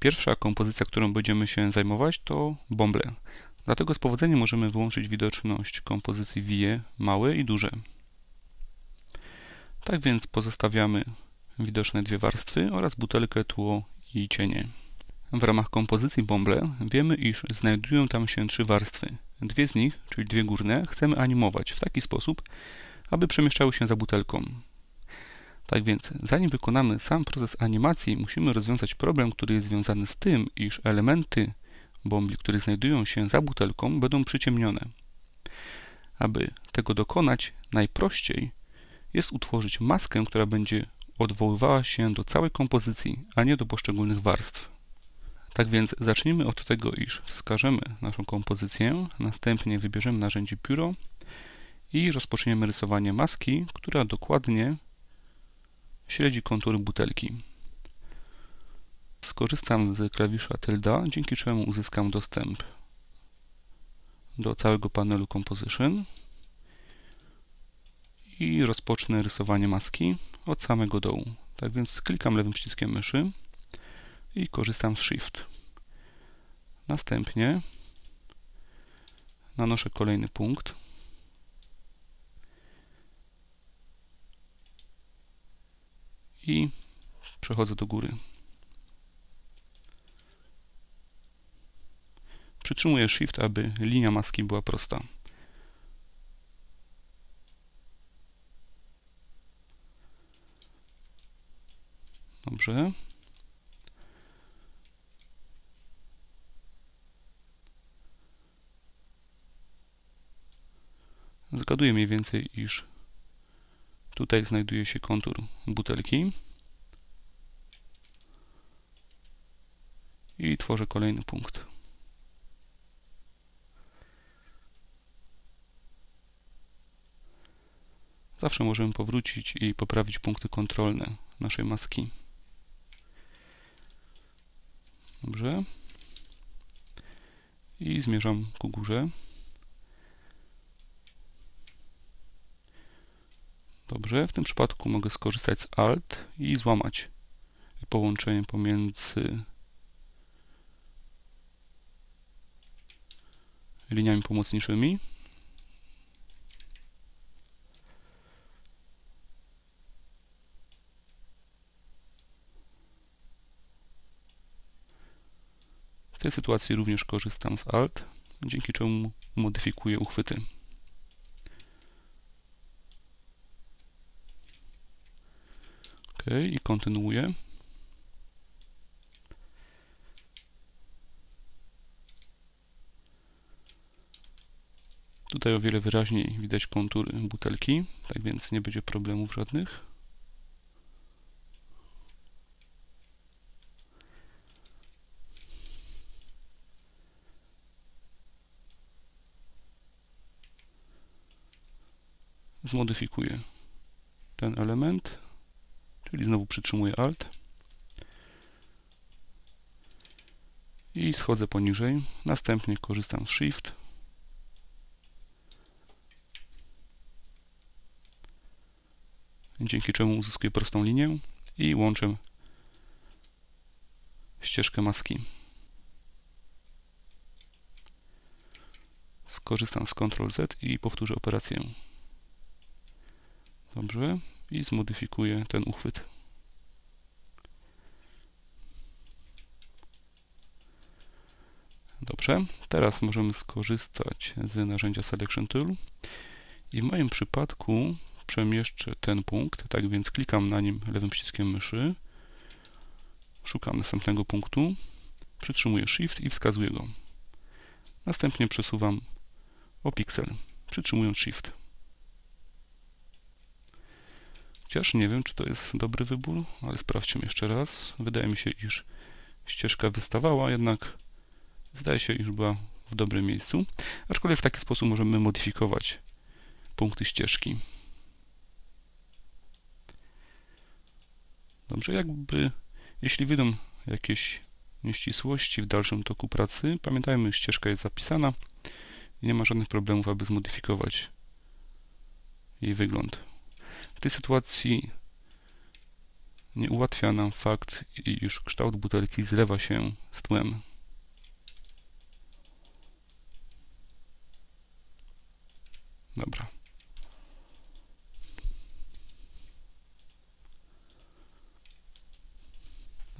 Pierwsza kompozycja, którą będziemy się zajmować to bąble. Dlatego z powodzeniem możemy wyłączyć widoczność kompozycji WIE małe i duże. Tak więc pozostawiamy widoczne dwie warstwy oraz butelkę, tło i cienie. W ramach kompozycji bąble wiemy, iż znajdują tam się trzy warstwy. Dwie z nich, czyli dwie górne, chcemy animować w taki sposób, aby przemieszczały się za butelką. Tak więc, zanim wykonamy sam proces animacji, musimy rozwiązać problem, który jest związany z tym, iż elementy bombli, które znajdują się za butelką, będą przyciemnione. Aby tego dokonać, najprościej jest utworzyć maskę, która będzie odwoływała się do całej kompozycji, a nie do poszczególnych warstw. Tak więc zacznijmy od tego, iż wskażemy naszą kompozycję, następnie wybierzemy narzędzie pióro i rozpoczniemy rysowanie maski, która dokładnie śledzi kontury butelki. Skorzystam z klawisza tylda, dzięki czemu uzyskam dostęp do całego panelu Composition i rozpocznę rysowanie maski od samego dołu. Tak więc klikam lewym przyciskiem myszy i korzystam z Shift. Następnie nanoszę kolejny punkt. I przechodzę do góry. Przytrzymuję Shift, aby linia maski była prosta. Dobrze. Zgaduję mniej więcej, iż tutaj znajduje się kontur butelki. I tworzę kolejny punkt. Zawsze możemy powrócić i poprawić punkty kontrolne naszej maski. Dobrze. I zmierzam ku górze. Dobrze, w tym przypadku mogę skorzystać z Alt i złamać połączenie pomiędzy liniami pomocniczymi. W tej sytuacji również korzystam z Alt, dzięki czemu modyfikuję uchwyty. I kontynuuję. Tutaj o wiele wyraźniej widać kontury butelki, tak więc nie będzie problemów żadnych. Zmodyfikuję ten element, czyli znowu przytrzymuję Alt i schodzę poniżej. Następnie korzystam z Shift dzięki czemu uzyskuję prostą linię i łączę ścieżkę maski. Skorzystam z Ctrl Z i powtórzę operację. Dobrze. I zmodyfikuję ten uchwyt. Dobrze. Teraz możemy skorzystać z narzędzia Selection Tool. I w moim przypadku przemieszczę ten punkt, tak więc klikam na nim lewym przyciskiem myszy, szukam następnego punktu, przytrzymuję Shift i wskazuję go. Następnie przesuwam o piksel, przytrzymując Shift. Chociaż nie wiem, czy to jest dobry wybór, ale sprawdźmy jeszcze raz. Wydaje mi się, iż ścieżka wystawała, jednak zdaje się, iż była w dobrym miejscu. Aczkolwiek w taki sposób możemy modyfikować punkty ścieżki. Dobrze, jakby jeśli wyjdą jakieś nieścisłości w dalszym toku pracy, pamiętajmy, ścieżka jest zapisana i nie ma żadnych problemów, aby zmodyfikować jej wygląd. W tej sytuacji nie ułatwia nam fakt, iż kształt butelki zlewa się z tłem. Dobra.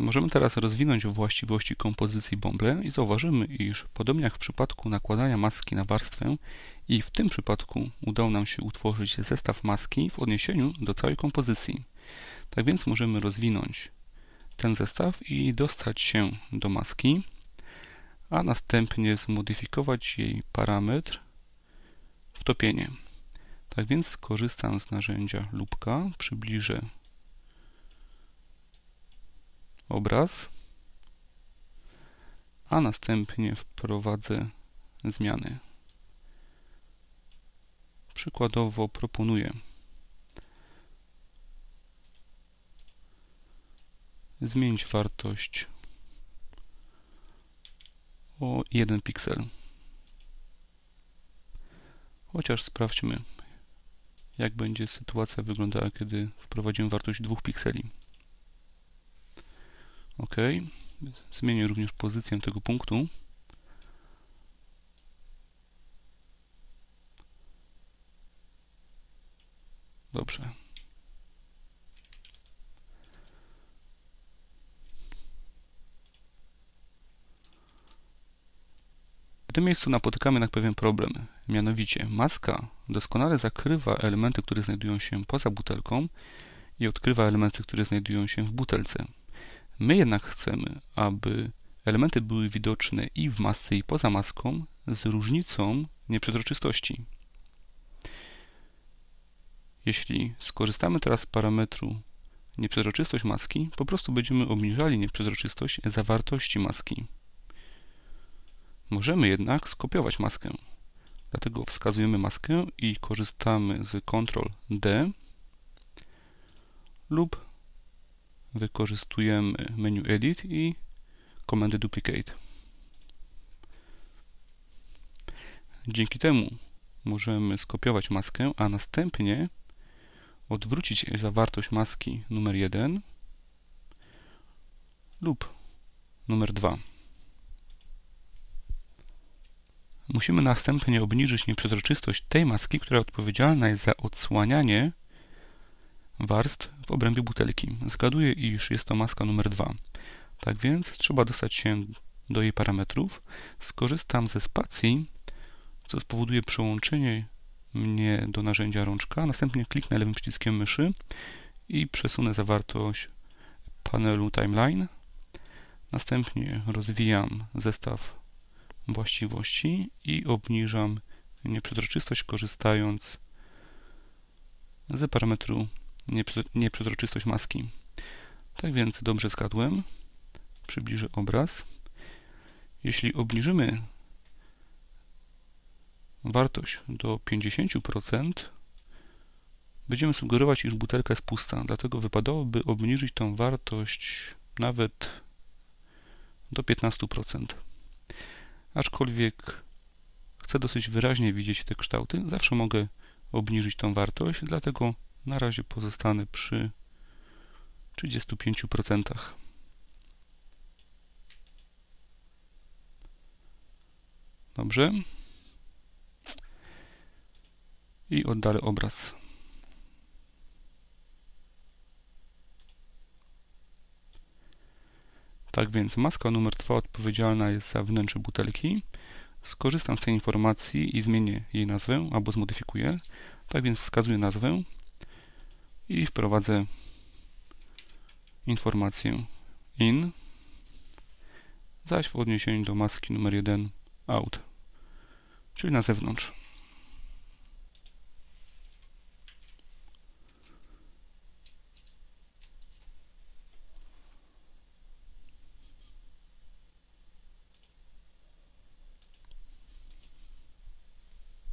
Możemy teraz rozwinąć właściwości kompozycji bąble i zauważymy, iż podobnie jak w przypadku nakładania maski na warstwę i w tym przypadku udało nam się utworzyć zestaw maski w odniesieniu do całej kompozycji. Tak więc możemy rozwinąć ten zestaw i dostać się do maski, a następnie zmodyfikować jej parametr wtopienie. Tak więc skorzystam z narzędzia lubka, przybliżę obraz, a następnie wprowadzę zmiany. Przykładowo proponuję zmienić wartość o 1 piksel. Chociaż sprawdźmy, jak będzie sytuacja wyglądała, kiedy wprowadzimy wartość 2 pikseli. OK. Zmienię również pozycję tego punktu. Dobrze. W tym miejscu napotykamy na pewien problem. Mianowicie maska doskonale zakrywa elementy, które znajdują się poza butelką i odkrywa elementy, które znajdują się w butelce. My jednak chcemy, aby elementy były widoczne i w masce, i poza maską z różnicą nieprzezroczystości. Jeśli skorzystamy teraz z parametru nieprzezroczystość maski, po prostu będziemy obniżali nieprzezroczystość zawartości maski. Możemy jednak skopiować maskę. Dlatego wskazujemy maskę i korzystamy z Ctrl D lub wykorzystujemy menu Edit i komendę Duplicate. Dzięki temu możemy skopiować maskę, a następnie odwrócić zawartość maski numer 1 lub numer 2. Musimy następnie obniżyć nieprzezroczystość tej maski, która odpowiedzialna jest za odsłanianie warstw w obrębie butelki. Zgaduję, iż jest to maska numer 2. Tak więc trzeba dostać się do jej parametrów. Skorzystam ze spacji, co spowoduje przełączenie mnie do narzędzia rączka. Następnie kliknę lewym przyciskiem myszy i przesunę zawartość panelu Timeline. Następnie rozwijam zestaw właściwości i obniżam nieprzezroczystość korzystając z parametru nieprzezroczystość maski. Tak więc dobrze zgadłem. Przybliżę obraz. Jeśli obniżymy wartość do 50%, będziemy sugerować, iż butelka jest pusta. Dlatego wypadałoby obniżyć tą wartość nawet do 15%. Aczkolwiek chcę dosyć wyraźnie widzieć te kształty, zawsze mogę obniżyć tą wartość, dlatego na razie pozostanę przy 35%. Dobrze. I oddalę obraz. Tak więc maska numer 2 odpowiedzialna jest za wnętrze butelki. Skorzystam z tej informacji i zmienię jej nazwę albo zmodyfikuję. Tak więc wskazuję nazwę i wprowadzę informację in, zaś w odniesieniu do maski numer 1 out, czyli na zewnątrz.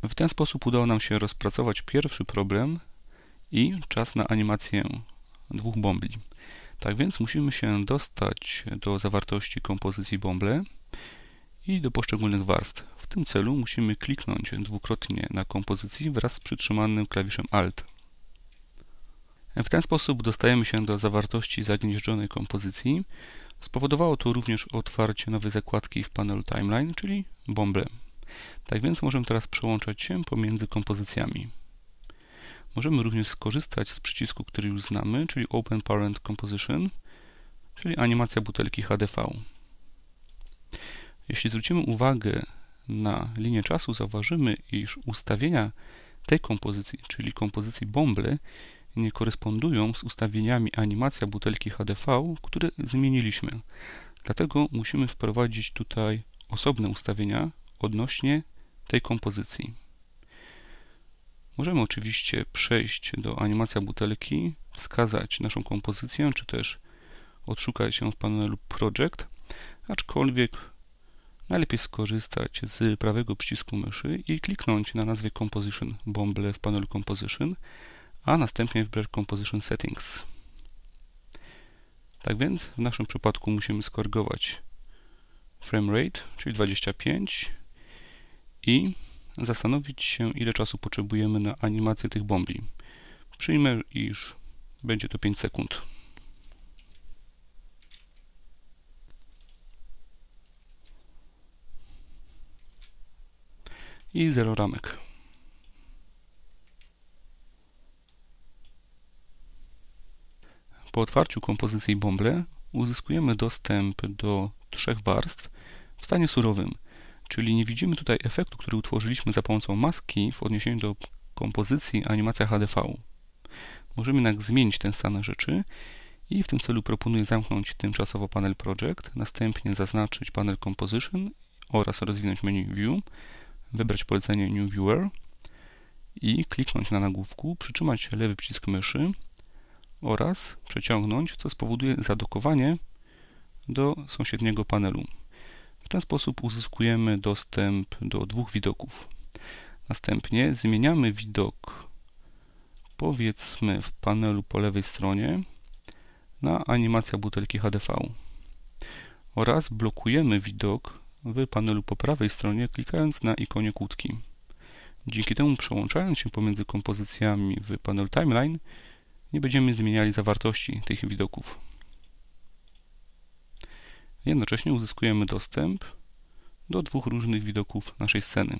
W ten sposób udało nam się rozpracować pierwszy problem i czas na animację dwóch bombli. Tak więc musimy się dostać do zawartości kompozycji bąble i do poszczególnych warstw. W tym celu musimy kliknąć dwukrotnie na kompozycji wraz z przytrzymanym klawiszem Alt. W ten sposób dostajemy się do zawartości zagnieżdżonej kompozycji. Spowodowało to również otwarcie nowej zakładki w panelu Timeline, czyli Bomble. Tak więc możemy teraz przełączać się pomiędzy kompozycjami. Możemy również skorzystać z przycisku, który już znamy, czyli Open Parent Composition, czyli animacja butelki HDV. Jeśli zwrócimy uwagę na linię czasu, zauważymy, iż ustawienia tej kompozycji, czyli kompozycji Bomble, nie korespondują z ustawieniami animacja butelki HDV, które zmieniliśmy. Dlatego musimy wprowadzić tutaj osobne ustawienia odnośnie tej kompozycji. Możemy oczywiście przejść do animacja butelki, wskazać naszą kompozycję, czy też odszukać ją w panelu Project, aczkolwiek najlepiej skorzystać z prawego przycisku myszy i kliknąć na nazwie Composition Bomble w panelu Composition, a następnie wybrać Composition Settings. Tak więc w naszym przypadku musimy skorygować frame rate, czyli 25 i zastanowić się, ile czasu potrzebujemy na animację tych bombli. Przyjmę, iż będzie to 5 sekund. I 0 ramek. Po otwarciu kompozycji Bomble uzyskujemy dostęp do trzech warstw w stanie surowym, czyli nie widzimy tutaj efektu, który utworzyliśmy za pomocą maski w odniesieniu do kompozycji animacja HDV. Możemy jednak zmienić ten stan rzeczy i w tym celu proponuję zamknąć tymczasowo panel Project, następnie zaznaczyć panel Composition oraz rozwinąć menu View, wybrać polecenie New Viewer i kliknąć na nagłówku, przytrzymać lewy przycisk myszy oraz przeciągnąć, co spowoduje zadokowanie do sąsiedniego panelu. W ten sposób uzyskujemy dostęp do dwóch widoków. Następnie zmieniamy widok powiedzmy w panelu po lewej stronie na animacja butelki HDV oraz blokujemy widok w panelu po prawej stronie klikając na ikonie kłódki. Dzięki temu przełączając się pomiędzy kompozycjami w panelu Timeline nie będziemy zmieniali zawartości tych widoków. Jednocześnie uzyskujemy dostęp do dwóch różnych widoków naszej sceny.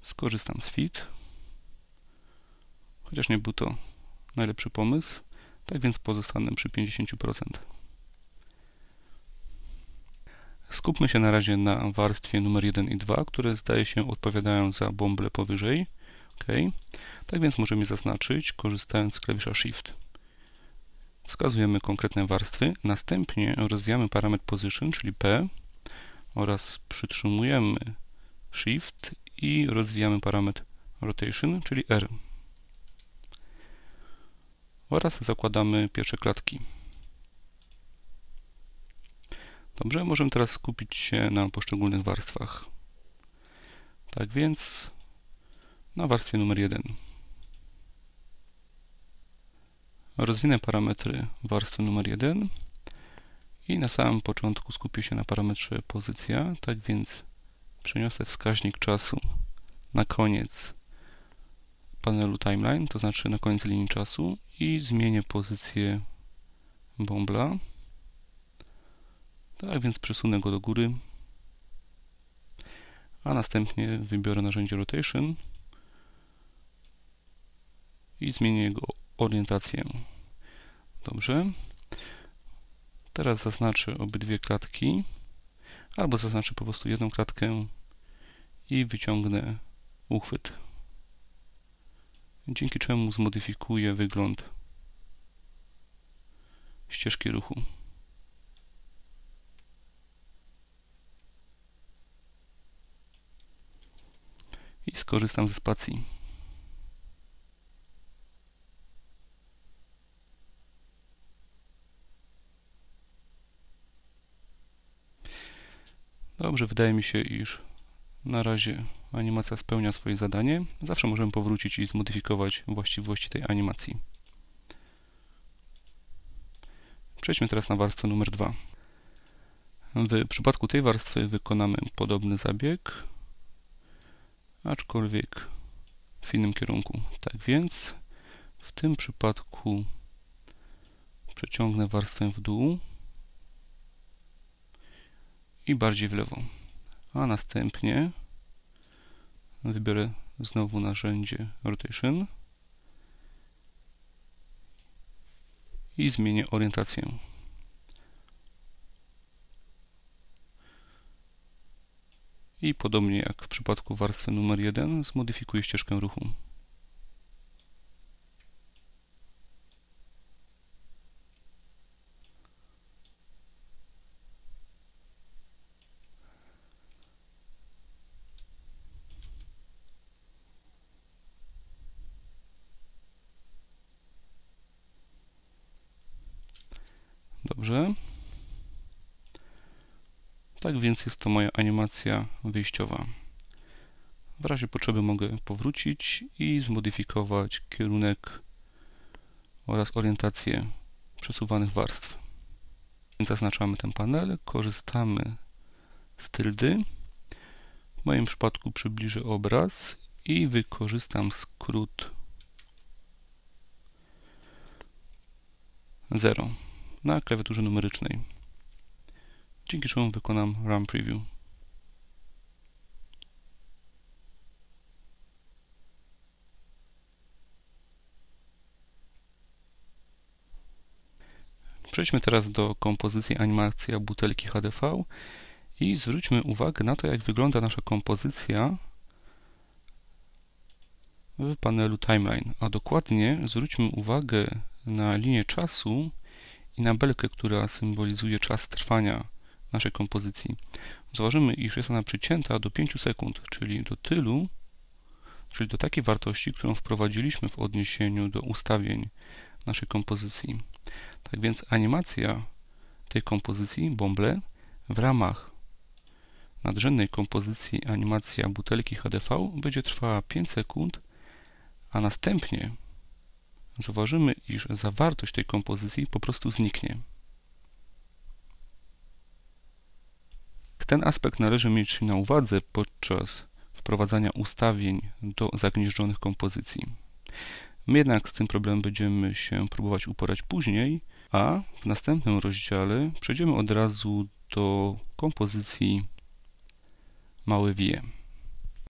Skorzystam z Fit, chociaż nie był to najlepszy pomysł, tak więc pozostanę przy 50%. Skupmy się na razie na warstwie numer 1 i 2, które zdaje się odpowiadają za bąble powyżej. OK. Tak więc możemy zaznaczyć, korzystając z klawisza Shift. Wskazujemy konkretne warstwy, następnie rozwijamy parametr Position, czyli P oraz przytrzymujemy Shift i rozwijamy parametr Rotation, czyli R. Oraz zakładamy pierwsze klatki. Dobrze, możemy teraz skupić się na poszczególnych warstwach. Tak więc na warstwie numer 1. Rozwinę parametry warstwy numer 1 i na samym początku skupię się na parametrze pozycja, tak więc przeniosę wskaźnik czasu na koniec panelu timeline, to znaczy na koniec linii czasu i zmienię pozycję bombla. Tak więc przesunę go do góry, a następnie wybiorę narzędzie Rotation i zmienię jego orientację. Dobrze. Teraz zaznaczę obydwie klatki, albo zaznaczę po prostu jedną klatkę i wyciągnę uchwyt. Dzięki czemu zmodyfikuję wygląd ścieżki ruchu. i skorzystam ze spacji. Dobrze, wydaje mi się, iż na razie animacja spełnia swoje zadanie. Zawsze możemy powrócić i zmodyfikować właściwości tej animacji. Przejdźmy teraz na warstwę numer 2. W przypadku tej warstwy wykonamy podobny zabieg, aczkolwiek w innym kierunku. Tak więc w tym przypadku przeciągnę warstwę w dół i bardziej w lewo. A następnie wybiorę znowu narzędzie Rotation i zmienię orientację. I podobnie jak w przypadku warstwy numer 1 zmodyfikuję ścieżkę ruchu. Dobrze. Tak więc jest to moja animacja wyjściowa. W razie potrzeby mogę powrócić i zmodyfikować kierunek oraz orientację przesuwanych warstw. Zaznaczamy ten panel, korzystamy z tyldy. W moim przypadku przybliżę obraz i wykorzystam skrót 0 na klawiaturze numerycznej, dzięki czemu wykonam Run Preview. Przejdźmy teraz do kompozycji animacja butelki HDV i zwróćmy uwagę na to, jak wygląda nasza kompozycja w panelu Timeline, a dokładnie zwróćmy uwagę na linię czasu i na belkę, która symbolizuje czas trwania naszej kompozycji. Zauważymy, iż jest ona przycięta do 5 sekund, czyli do tylu, czyli do takiej wartości, którą wprowadziliśmy w odniesieniu do ustawień naszej kompozycji. Tak więc animacja tej kompozycji, bąble, w ramach nadrzędnej kompozycji animacja butelki HDV będzie trwała 5 sekund, a następnie zauważymy, iż zawartość tej kompozycji po prostu zniknie. Ten aspekt należy mieć na uwadze podczas wprowadzania ustawień do zagnieżdżonych kompozycji. My jednak z tym problemem będziemy się próbować uporać później, a w następnym rozdziale przejdziemy od razu do kompozycji małe VM.